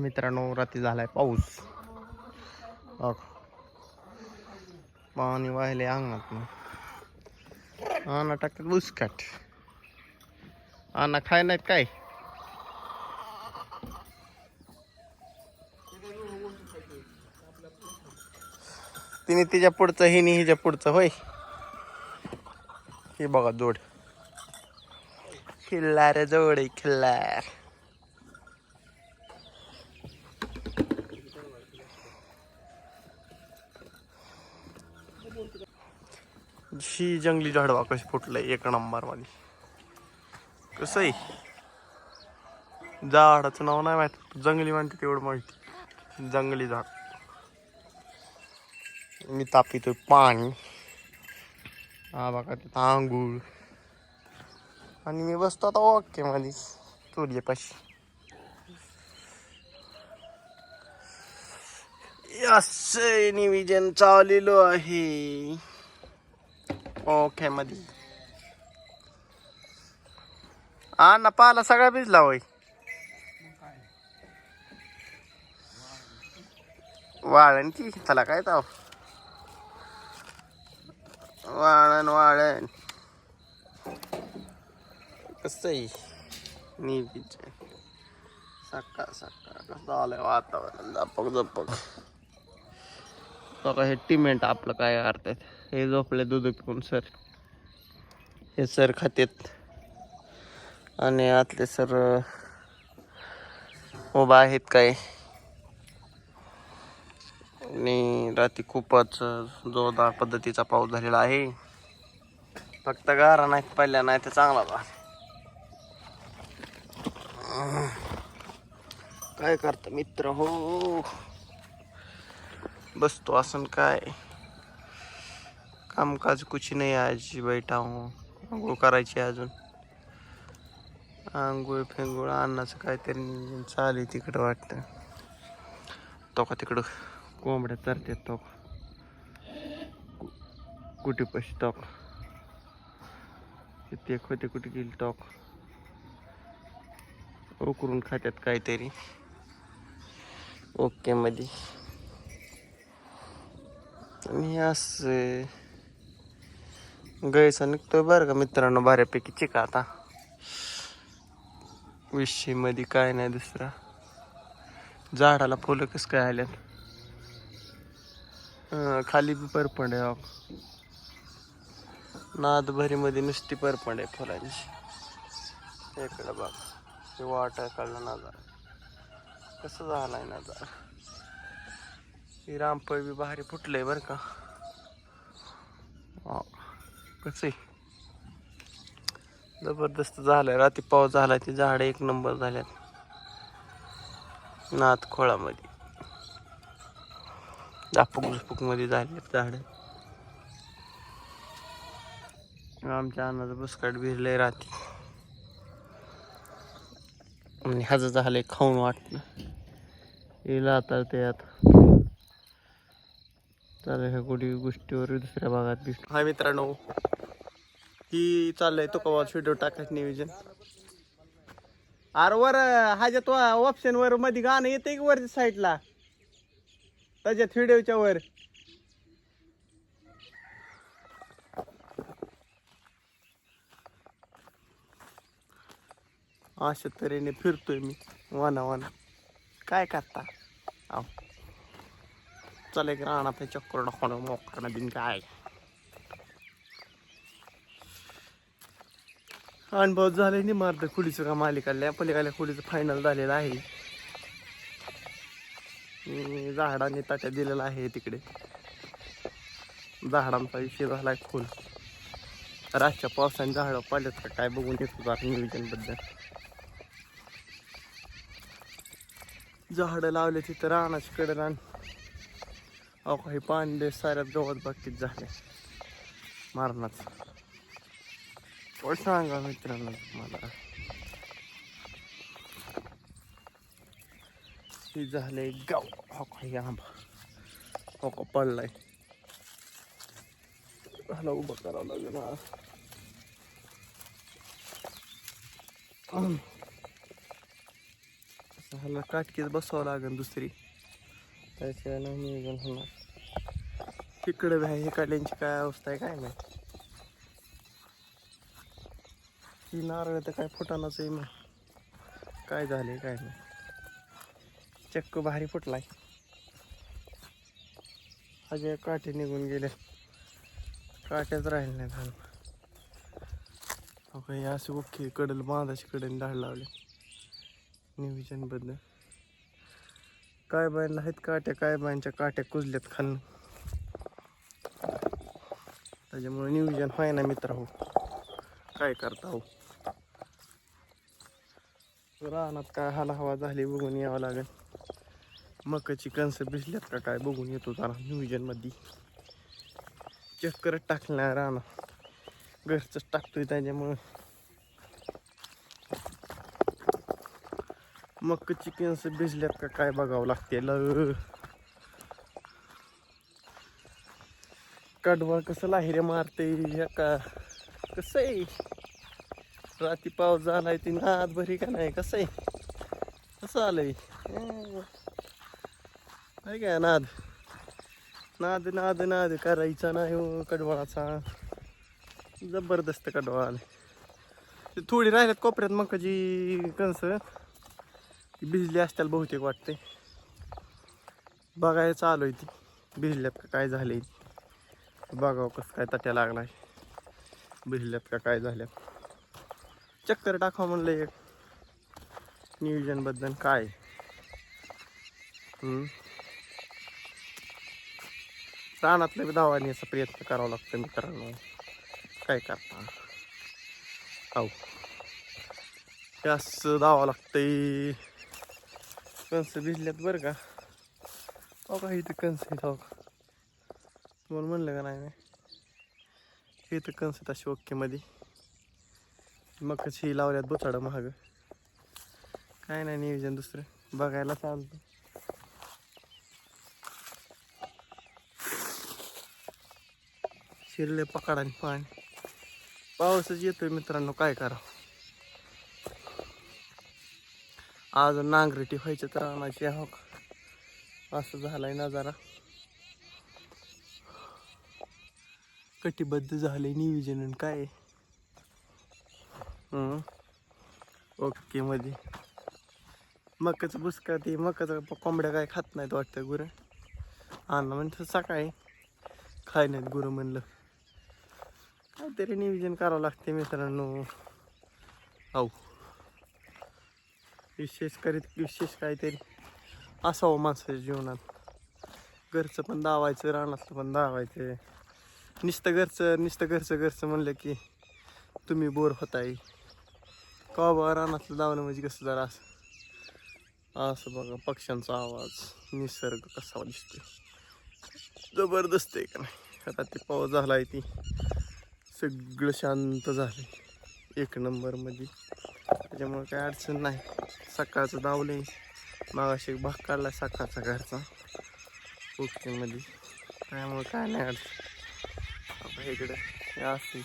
मित्रांनो रात्री झालाय पाऊस. पाणी वाहिले अंगणात आणा टाकतात उसकाट. आणा खाय नाहीत काय? तिने तिच्या पुढचं हिने हिच्या पुढचं होय. हे बघा जोड. खिल्लार जोड आहे खिल्लार. ही जंगली झाडवा कशी फुटलंय एक नंबरमध्ये कसं आहे? झाडाचं नाव नाही माहीत. जंगली म्हणते तेवढं माहिती. जंगली झाड. मी तापितोय पाणी. हा बघा ते तांगूळ आणि मी बसतो आता ओके मध्ये सूर्यपाशी असे निविजन चाललेलो आहे. ओके मध्ये हा ना पाला सगळा भिजला होय. वाळण की त्याला काय ताव? वाळण वाळण. कसं आहे? निवीच सकाळ सकाळ कसं आलंय वातावरण? झपक झपक बघा हे टिमेंट आपलं काय करतात हे झोपले दूध पिऊन सर. हे सर खातेत. आणि आतले सर उभा आहेत काय. आणि रात्री खूपच जोरदार पद्धतीचा पाऊस झालेला आहे. फक्त गारा नाही पहिल्या नाही तर चांगला बा. काय करतं मित्र हो? बसतो असं काय? कामकाज कुछ नाही आज बैठा हो। आंघोळ करायची अजून. आंघोळ फेंगोळ अन्नाचं काहीतरी चालेल आहे तिकडं वाटतं. तो का तिकडं कोंबड्या तरते तो कुठे पशी टॉक किती होते कुठे गेली टॉक उकरून खात्यात काहीतरी. ओके मध्ये मी असं गैसा निघतोय बरं का मित्रांनो बऱ्यापैकी चिका आता. विषयीमध्ये काय नाही दुसरा. झाडाला फुलं कसं काय आल्यात? खाली बी परपंड आहे नादभरीमध्ये नुसती परपंड आहे फुलांची. इकडं बघ. वाट वाटा कळलं नजारा. कसं झालाय नजारा? ही रामफळ बी भारी फुटलंय बरं का. कसं आहे जबरदस्त झालंय. रात्री पाऊस झाला ते झाड एक नंबर झाल्यात. नात खोळामध्ये. झापूक झुपूकमध्ये झाले झाड. आमच्या अन्नाचं बुसकाट भिरलंय राती आणि ह्याचं झालंय खाऊन वाटलं हिला आता ते आता. चालेल ह्या कुठे गोष्टीवर दुसऱ्या भागात दिसतो हाय मित्रांनो ही चाललंय तो कवा व्हिडिओ टाकायचं नियोजन. अरे वर ह्याच्यात ऑप्शन वर मध्ये गाणं येते की वरच्या साईडला त्याच्यात व्हिडिओच्या वर. अशा तऱ्हेने फिरतोय मी वाना वाना. काय करता? अहो चल एक राणा पे चक्कर दाखवणं मोकरणं बिन काय अनुभव झाले नाही मारत खुडीचं का मालिकाला पलीकडल्या खुलीचं फायनल झालेलं आहे झाडांनी झाडाने ताट्या दिलेला आहे तिकडे झाडांचा विषय आहे फुल रातच्या पावसाने झाडं पडल्यात का काय बघून येतो होता नियोजनबद्दल झाडं लावले तिथं रानाची कडे रान अहो काही पाणी साऱ्यात गवत बाकीत झाले. मारणाच. कोण सांगा मित्रांनो मला हे झालंय गाव. हो काही आंबा. हो का पडलाय. ह्याला उभं करावं लागेल हा. ह्याला काटकीच बसावं लागेल दुसरी. त्याशिवाय नाही नियोजन होणार. तिकडे बी आहे हे काय अवस्था आहे काय नाही ही नारळ तर काय फुटाणाच आहे मग. काय झाले काय नाही. चक्क भारी फुटलाय. अजय काठे निघून गेले. काट्याच राहिले नाही धान ओके असे ओके कडल बांधाची कडल धाड लावले. नियोजनबद्दल काय बायला आहेत? काट्या काय बायांच्या काट्या कुजल्यात खाल्लं त्याच्यामुळे नियोजन व्हाय ना मित्र हो? काय करता हो? रानात काय हाला हवा झाली बघून यावं लागेल. मकाची कणस भिजल्यात का काय बघून येतो जरा नियोजनमध्ये करत टाकलं नाही रानात. घरचंच टाकतोय त्याच्यामुळं. मग चिकन्स भिजल्यात का काय बघावं लागते ल कडवळ कसं लाहिरे मारते ह्या का? कसं आहे? राती पाऊस झालाय ती नाद भरी का नाही? कसं आहे? कसं आलंय? नाही आहे काय नाद? नाद नाद नाद करायचा नाही हो कडवाळाचा. जबरदस्त कडवाळ आले ते थोडी राहिल्यात कोपऱ्यात मकाची कणस. ती भिजली असत्याला बहुतेक वाटते बघायला चालू आहे ती. भिजल्यात का काय झाले बघावं कसं काय तट्या लागला भिजल्यात का काय झाल्यात. चक्कर टाकावं म्हणलं एक. नियोजनबद्दल काय? हम्म. रानातल्या बी धावानीचा प्रयत्न करावा लागतो मित्रांनो. काय करता? हो हे धावा धावावं कणसं भिजल्यात बरं का. हो का इथं कणस येत हो का. तुम्हाला म्हणलं का नाही मी? हे तर कणस अशी ओकेमध्ये मग कशी लावल्यात बोचाडं महाग. काय नाही नियोजन दुसरं. बघायला चालतं शिरले पकडाने आणि पाणी. पावसच येतोय मित्रांनो काय करा आज नांगरटी व्हायच्या तर आणायची हो का? असं झालाय नजारा कटिबद्ध झाले नियोजन काय? ओके मध्ये मकाचं बुसका ते मकाचं कोंबड्या काय खात नाहीत वाटतं गुरं. आणलं म्हणतं सकाळी. खाय नाहीत गुरं म्हणलं. काहीतरी नियोजन करावं लागते मित्रांनो. हो विशेष करीत विशेष काहीतरी असावं माणसाच्या जीवनात. घरचं पण दावायचं रानातलं पण दावायचं. नुसतं घरचं नुसतं घरचं घरचं म्हणलं की तुम्ही बोर होताय. का बा रानातलं दावणं म्हणजे कसं जरा असं? असं बघा पक्ष्यांचा आवाज निसर्ग कसा दिसतोय. जबरदस्त आहे का नाही? आता ते पाऊस आहे ती. सगळं शांत झालं एक नंबरमध्ये त्याच्यामुळे काही अडचण नाही. सकाळचं दावले मागाशी एक भाग काढला सकाळचा घरचा. कुकिंगमध्ये त्यामुळे काय नाही अडचण. आता इकडे हे असते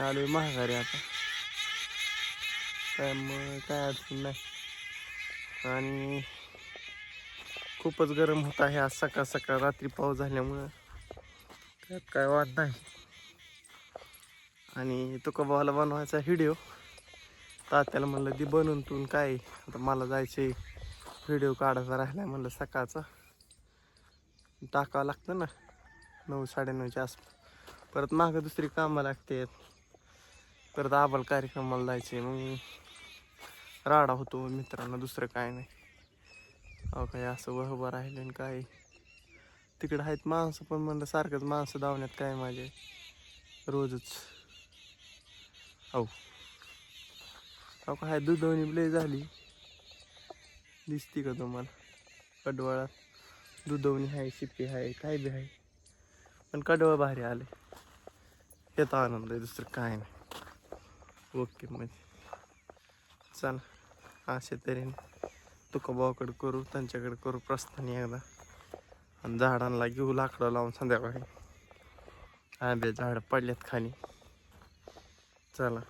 आलो महागारी आता. त्यामुळे काय अडचण नाही. आणि खूपच गरम होत आहे आज सकाळ सकाळ. रात्री पाऊस झाल्यामुळं त्यात काय वाट नाही. आणि तुका कबाला बनवायचा व्हिडिओ. तात्याला म्हणलं ती बनून तून काय? आता मला जायचे व्हिडिओ काढायचा राहिला म्हणलं सकाळचा. टाकावं लागतं ना. नऊ साडेनऊच्या आसपास परत मागं दुसरी कामं लागते परत आबाल कार्यक्रमाला जायचे मग राडा होतो मित्रांना दुसरं काय नाही. अहो काय असं वह उभं राहिलं आणि काय? तिकडं आहेत माणसं पण म्हणलं सारखंच माणसं धावण्यात काय माझे रोजच. हो अहो काय दुधवणी प्ले झाली. दिसती का तुम्हाला? कडवाळा. दुधवणी आहे शिपी आहे काय बी आहे पण कडवळ भारी आले. येता आनंद आहे दुसरं काय नाही. ओके म्हणजे चला अशा तऱ्हेने तुका भावाकडे करू त्यांच्याकडे करू प्रस्थानी एकदा. आणि झाडांना घेऊ लाकडं लावून संध्याकाळी. आंबे झाड पडल्यात खाली. चला.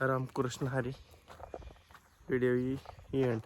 रामकृष्ण हरी. Video end